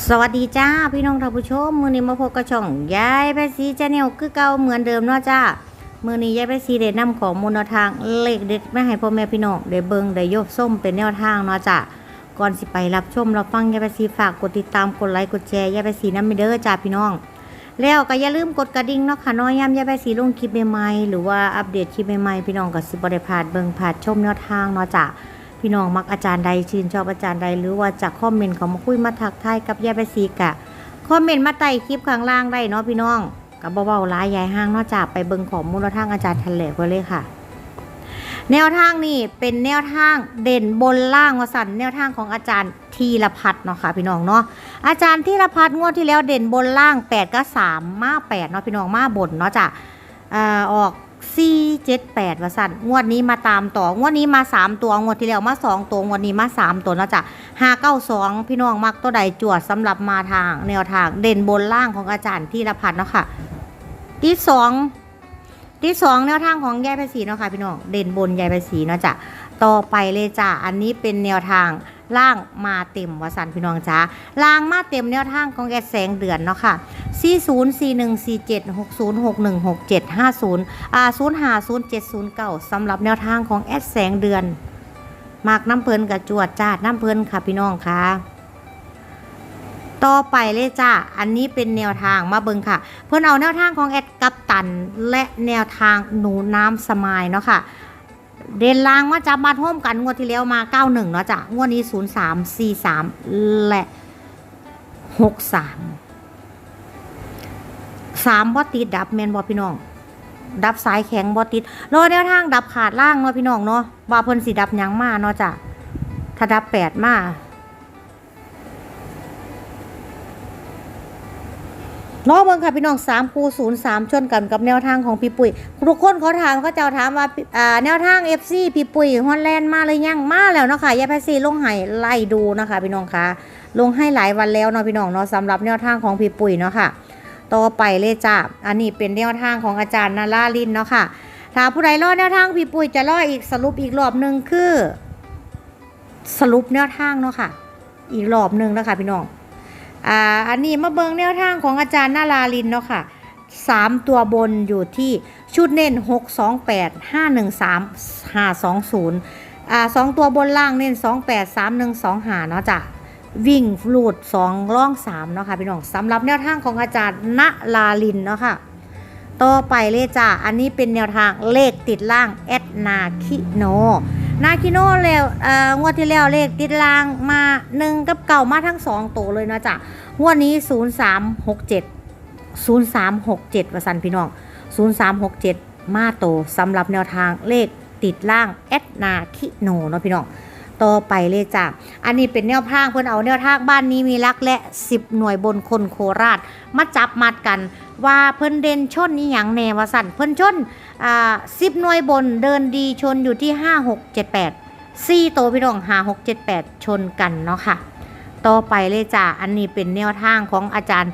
สวัสดีจ้าพี่น้องท่านผู้ชม มือนี้มาพบกับช่องยายแพซีชาแนลคือเก่าเหมือนเดิมเนาะจ้ามือนี้ยายแพซีได้นำของมูลทางเลขเด็ดมาให้พ่อแม่พี่น้องได้เบิงได้โยกส้มเป็นแนวทางเนาะจ้าก่อนสิไปรับชมเรับฟังยายแพซีฝากกดติดตามกดไลค์กดแชร์ยายแพซีน้ำไม่เด้อจ้าพี่น้อง แล้วก็อย่าลืมกดกระดิ่งเนาะค่ะน้อยย้ำยายแพซีลงคลิปใหม่ๆหรือว่าอัปเดตคลิปใหม่ๆพี่น้องก็สิบ่ได้พลาดเบิงพลาดชมแนวทางเนาะจ้า พี่น้องมักอาจารย์ใดชื่นชอบอาจารย์ใด หรือว่าจากคอมเมนต์เขามาคุยมาทักทายกับยายไปสีกะคอมเมนต์มาใต้คลิปข้างล่างได้เนาะพี่น้องกับเบาๆร้ายยายห้างนอกจากไปเบิงของมูลทางอาจารย์ทันแหลกไว้เลยค่ะ แนวทางนี่เป็นแนวทางเด่นบนล่างวสันแนวทางของอาจารย์ทีรพัฒน์เนาะค่ะพี่น้องเนาะอาจารย์ทีรพัฒน์งวดที่แล้วเด่นบนล่าง8ก็3มา8เนาะพี่น้องมาบนเนาะจ้ะออก 4 7 8ว่าสั่นงวดนี้มาตามต่องวดนี้มา 3 ตัวงวดที่แล้วมา2ตัวงวดนี้มา 3 ตัวเนาะจ้ะ5 9 2 พี่น้องมักตัวใดจวดสำหรับมาทาง แนวทางเด่นบนล่างของอาจารย์ที่รพันเนาะค่ะ ที่สองที่สองแนวทางของยายภาษีเนาะค่ะพี่น้องเด่นบนยายภาษีเนาะจ้ะต่อไปเลยจ้ะอันนี้เป็นแนวทาง ล่างมาเต็มวสันพี่น้องจ้าล่างมาเต็มแนวทางของแอดแสงเดือนเนาะค่ะ 40 41 47 60 61 67 50อ่า05 0709สำหรับแนวทางของแอดแสงเดือน มากน้ำเพลินกับจวดจ้าน้ำเพลินค่ะพี่น้องค่ะต่อไปเลยจ้า อันนี้เป็นแนวทางมาเบิงค่ะ เพื่อนเอาแนวทางของแอดกัปตัน และแนวทางหนูน้ำสมายเนาะค่ะ เดนลางมาจับมาท่วมกันงวดที่แล้วมา 91 เนาะจ้ะงวดนี้ 03 43 และ 63 3บอติดดับแมนบอพี่น้อง ดับสายแข็งบอติดรอแนวทางดับขาดล่างเนาะพี่น้องเนาะว่าเพิ่นสิดับหยังมาเนาะจ้ะถ้าดับแปดมา ล้อเบิ่งค่ะพี่น้องสามคูศูนย์สามชนกันกับแนวทางของพี่ปุ้ยทุกคนเขาถามเขาเจ้าถามว่าแนวทางเอฟซีพี่ปุ้ยฮอลแลนด์มาเลยยังมาแล้วเนาะค่ะยายแพซีลงให้ไล่ดูนะคะพี่น้องคะลงให้หลายวันแล้วเนาะพี่น้องเนาะสำหรับแนวทางของพี่ปุ้ยเนาะค่ะต่อไปเลยจ้ะอันนี้เป็นแนวทางของอาจารย์นาราลินเนาะค่ะถ้าผู้ใดรอดแนวทางพี่ปุ้ยจะรออีกสรุปอีกรอบหนึ่งคือ สรุปแนวทางเนาะค่ะ อีกรอบหนึ่งนะคะพี่น้อง อ่าอันนี้มาเบิงแนวทางของอาจารย์นาราลินเนาะค่ะสามตัวบนอยู่ที่ชุดเน้นหกสองแปดห้าหนึ่งสามห้าสองศูนย์อ่าสองตัวบนล่างเน้นสองแปดสามหนึ่งสองหาเนาะจ้ะวิ่งฟลูดสองล่องสามเนาะค่ะพี่น้องสำหรับแนวทางของอาจารย์ณลาลินเนาะค่ะต่อไปเลยจ้าอันนี้เป็นแนวทางเลขติดล่างแอดนาคิโน นาคิโนแล้วอ่องวดที่แล้วเลขติดล่างมาหนึ่งกับเก่ามาทั้งสองตัวเลยนะจ๊ะงวดนี้ศูนย์สามหกเจ็ดศูนย์สามหกเจ็ดวสันพี่น้องศูนย์สามหกเจ็ดมาโตสำหรับแนวทางเลขติดล่างแอดนาคิโนเนาะพี่น้อง ต่อไปเลยจ้ะ อันนี้เป็นแนวทางเพื่อนเอาแนวทางบ้านนี้มีรักและ 10 หน่วยบนคนโคราช มาจับมัดกันว่าเพิ่นเด่นชนนี่อย่างแนวสันเพิ่นชนอ่าสิบหน่วยบนเดินดีชนอยู่ที่ 5 6 7 8 4โตพี่น้อง5 6 7 8 ชนกันเนาะค่ะ ต่อไปเลยจ้ะ อันนี้เป็นแนวทางของอาจารย์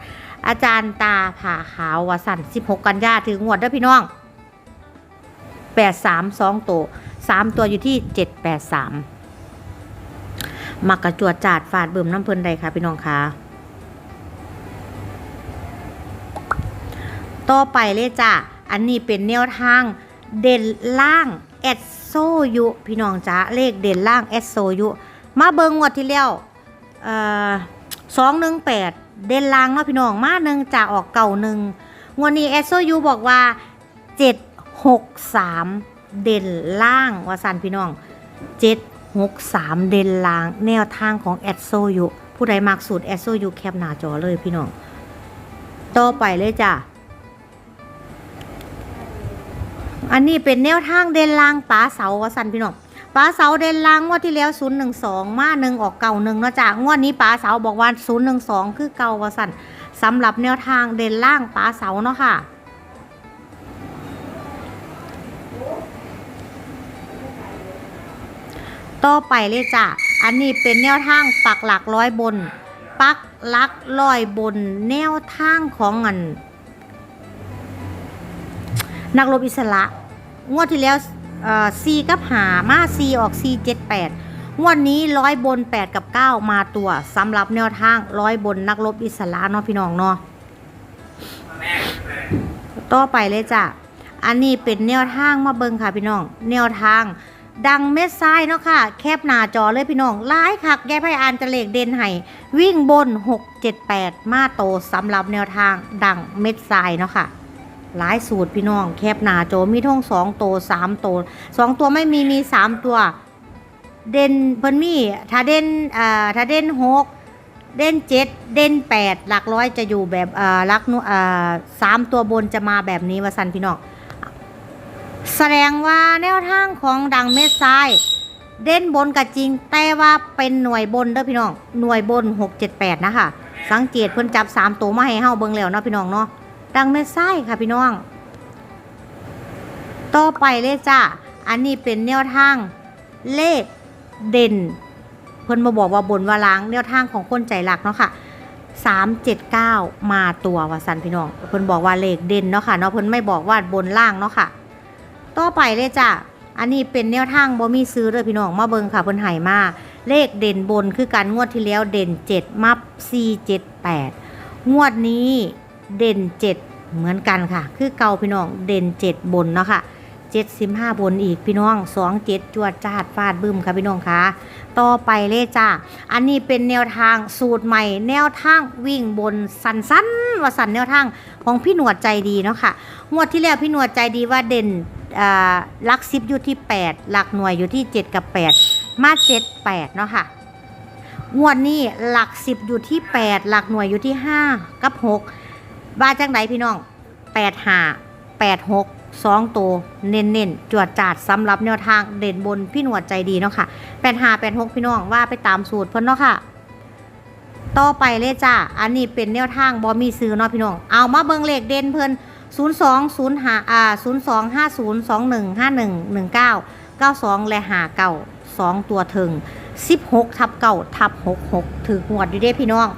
อาจารย์ตาผ่าขาววสัน16 กันยาถึงงวดเด้อพี่น้อง 8 3 2ตัว3ตัวอยู่ที่ 7 8 3 มักกระจวดจาดฝาดเบิ่มน้ำเพลินใดค่ะพี่น้องคะต่อไปเลยจ้ะ อันนี้เป็นแนวทางเด่นล่างแอดโซยุพี่น้องจ้าเลขเด่นล่างแอดโซยุมาเบิงงวดที่แล้วเอ่อสองหนึ่งแปดเด่นล่างเนาะพี่น้องมาหนึ่งจะออกเก่าหนึ่งงวดนี้แอดโซยุบอกว่าเจ็ดหกสามเด่นล่างว่าสันพี่น้องเจ็ด หกสามเดนลาง แนวทางของแอดโซยูผู้ใดมักสูตรแอดโซยูแคปหน้าจอเลยพี่น้อง ต่อไปเลยจ้ะ อันนี้เป็นแนวทางเดนลางป๋าเสาวสันพี่น้องป๋าเสาเดนลางงวดที่แล้วศูนย์หนึ่งสองมาหนึ่งออกเก่าหนึ่งเนาะจ้ะงวดนี้ป๋าเสาบอกว่าศูนย์หนึ่งสองคือเก่าวสันสำหรับแนวทางเดนล่างป๋าเสาเนาะค่ะ ต่อไปเลยจ้ะ อันนี้เป็นแนวทางปักหลักร้อยบน ปักหลักร้อยบน แนวทางของอัน นักรบอิสระ งวดที่แล้วซีกับหามาซีออกซีเจ็ดแปดงวันนี้ร้อยบน 8 กับ 9 มาตัวสำหรับแนวทางร้อยบนนักรบอิสระเนาะพี่น้องเนาะต่อไปเลยจ้ะ อันนี้เป็นแนวทางมาเบิงค่ะพี่น้อง แนวทาง ดังเม็ดซ้ายเนาะค่ะ แคบหน้าจอเลยพี่น้องหลายคักแก้ไพ่อ่านจะเลขเด่นให้วิ่งบน 6 7 8 มาโตสำหรับแนวทางดังเม็ดซ้ายเนาะค่ะหลายสูตรพี่น้อง แคบหน้าจอมีท่องสองโตสามโตสองตัวไม่มีมีสามตัว เด่นเพิ่นมีถ้าเด่นอ่าถ้าเด่นหกเด่นเจ็ดเด่นแปดหลักร้อยจะอยู่แบบอ่าลักนูอ่าสามตัวบนจะมาแบบนี้ว่าสันพี่น้อง แสดงว่าแนวทางของดังเม็ดซ้าย เด่นบนก็จริง แต่ว่าเป็นหน่วยบนเด้อพี่น้อง หน่วยบน 6 7 8 นะคะ สังเกตเพิ่นจับ 3 ตัวมาให้เฮาเบิ่งแล้วเนาะพี่น้องเนาะ ดังเม็ดซ้ายค่ะพี่น้อง ต่อไปเลยจ้า อันนี้เป็นแนวทางเลขเด่น เพิ่นมาบอกว่าบนว่าล้างแนวทางของคนใจหลักเนาะค่ะ379มาตัวว่าสันพี่น้อง เพิ่นบอกว่าเลขเด่นเนาะค่ะเนาะเพิ่นไม่บอกว่าบนล่างเนาะค่ะ ต่อไปเลยจ้ะ อันนี้เป็นแนวทางบ่มีซื้อเลยพี่น้องมาเบิงค่ะเพิ่นไห้มา เลขเด่นบนคือการงวดที่แล้วเด่น 7 มับ4 7 8 งวดนี้เด่น 7 เหมือนกันค่ะ คือเก่าพี่น้องเด่น 7 บนเนาะค่ะ 75บนอีกพี่น้อง2 7จวดจาดฟาดบึ้มค่ะพี่น้องคะต่อไปเลยจ้าอันนี้เป็นแนวทางสูตรใหม่ แนวทางวิ่งบนสันๆว่าสันแนวทางของพี่หนวดใจดีเนาะค่ะงวดที่แล้วพี่หนวดใจดีว่าเด่นหลักสิบอยู่ที่ 8 หลักหน่วยอยู่ที่ 7 กับ 8 มา 7 8 เนาะค่ะงวดนี้หลักสิบอยู่ที่ 8 หลักหน่วยอยู่ที่ 5 กับ 6 ว่าจังไหนพี่น้อง 8 5 8 6 2 ตัวเน้นๆจวดจาดสำหรับแนวทางเด่นบนพี่หนวดใจดีเนาะค่ะ8 5 8 6 พี่น้องว่าไปตามสูตรเพิ่นเนาะค่ะ ต่อไปเลยจ้าอันนี้เป็นแนวทางบอมีซื้อเนาะพี่น้อง เอามาเบิงเลขเด่นเพิ่น0 2 0 5อ่า0 2 5 0 2 1 5 1 1 9 9 2 และหาเก่า2ตัวถึง 16 ทับเก่าทับ66ถือหวดอยู่ด้พี่น้อง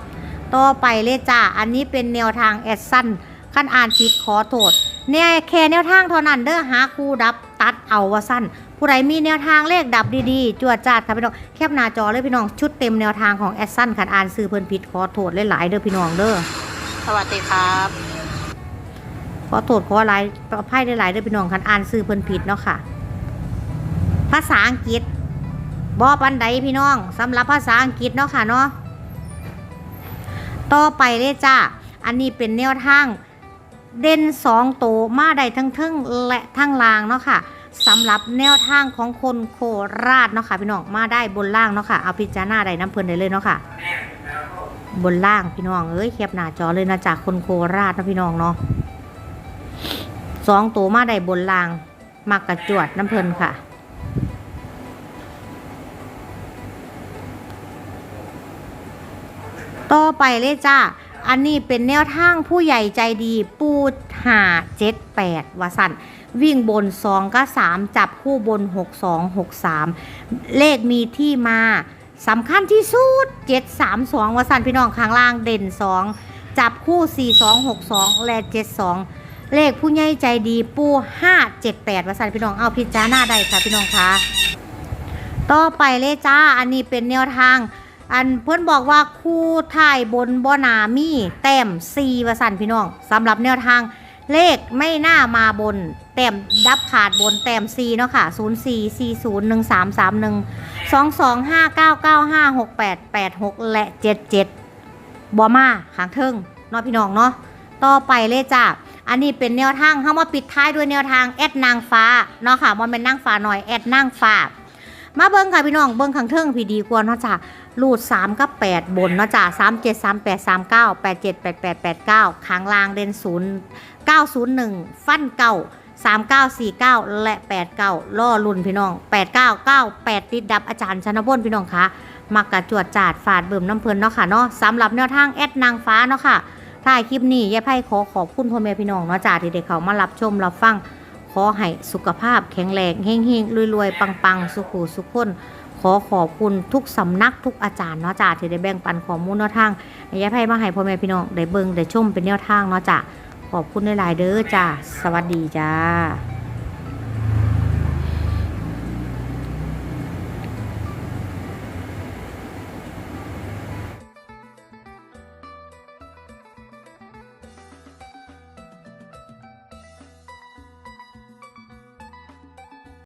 ต่อไปเลยจ้า อันนี้เป็นแนวทางแอดสั้นขั้นอ่านผิดขอโทษ เนี่ยแค่แนวทางเท่านั้นเด้อหาคู่ดับตัดเอาว่าสั้นผู้ใดมีแนวทางเลขดับดีๆ จวดจาดค่ะพี่น้องแคปหน้าจอเลยพี่น้องชุดเต็มแนวทางของแอดสั้นขันอ่านซื้อเพิ่นผิดขอโทษหลายๆเด้อพี่น้องเด้อสวัสดีครับ ขอโทษขออะไรอภัยได้หลายเด้อพี่น้องคันอ่านซื้อเพิ่นผิดเนาะค่ะ ภาษาอังกฤษบอปันใดพี่น้องสำหรับภาษาอังกฤษเนาะค่ะเนาะต่อไปเลยจ้าอันนี้เป็นแนวทาง เด่นสองโตวมาได้ทั้งทึ่งและทั้งลางเนาะค่ะสำหรับแนวทางของคนโคราชเนาะค่ะพี่น้องมาได้บนล่างเนาะค่ะเอาพิจารณาได้น้ำเพลินได้เลยเนาะค่ะ บนล่างพี่น้องเอ้ยแคบหน้าจอเลยนะจากคนโคราชเนาะพี่น้องเนาะสองตัวมาได้บนรางมักกระจวดน้ำเพลินค่ะต่อไปเลยจ้า อันนี้เป็นแนวทางผู้ใหญ่ใจดีปูหาเจ็ดแปดวสันวิ่งบนสองก็สามจับคู่บนหกสองหกสามเลขมีที่มาสำคัญที่สุดเจ็ดสามสองวสันพี่น้องข้างล่างเด่นสองจับคู่สี่สองหกสองและเจ็ดสองเลขผู้ใหญ่ใจดีปูห้าเจ็ดแปดวสันพี่น้องเอาพิจารณาได้ค่ะพี่น้องคะต่อไปเลยจ้าอันนี้เป็นแนวทาง อันเพื่อนบอกว่าคู่ถ่ายบนบอนามีแต้มซีวสันพี่น้องสำหรับแนวทางเลขไม่น่ามาบน แต้มดับขาดบนแต้มซีเนาะค่ะ 0 4 4 0 1 3 3 1 2 2 5 9 9 5 6 8 8 6 และ 77 บอมาขางเทิงเนาะพี่น้องเนาะต่อไปเลยจ้าอันนี้เป็นแนวทางเข้ามาปิดท้ายด้วยแนวทางแอดนางฟ้าเนาะค่ะมันเป็นนางฟ้าหน่อยแอดนางฟ้ามาเบิ้งค่ะพี่น้องเบิ้งขางเทิงพี่ดีกว่าเนาะจ้ะ รูด3กับ8บนเนาะจ้ะ3 7 3 8 3 9 8 7 8 8 8 9ข้างลางเด่น0 901ฟันเก่า3949 และ 89ล่อลุ่นพี่น้อง 8998ติดดับอาจารย์ชนบนพี่น้องคะมักกระจวดจาดฝาดเบิ่มน้ำเพลินเนาะค่ะเนาะสำหรับแนวทางแอดนางฟ้าเนาะค่ะถ่ายคลิปนี้ยายไพ่ขอขอบคุณพ่อแม่พี่น้องเนาะจ้าที่ได้เขามารับชมรับฟัง ขอให้สุขภาพแข็งแรงเฮงเฮงรวยๆ ปังๆ สุขสุขคน ขอขอบคุณทุกสำนักทุกอาจารย์เนาะจ้าที่ได้แบ่งปันข้อมูลแนวทางให้ยาไพ่มาให้พ่อแม่พี่น้องได้เบิ่งได้ชมเป็นแนวทางเนาะจ้าขอบคุณหลายๆเด้อจ้าสวัสดีจ้า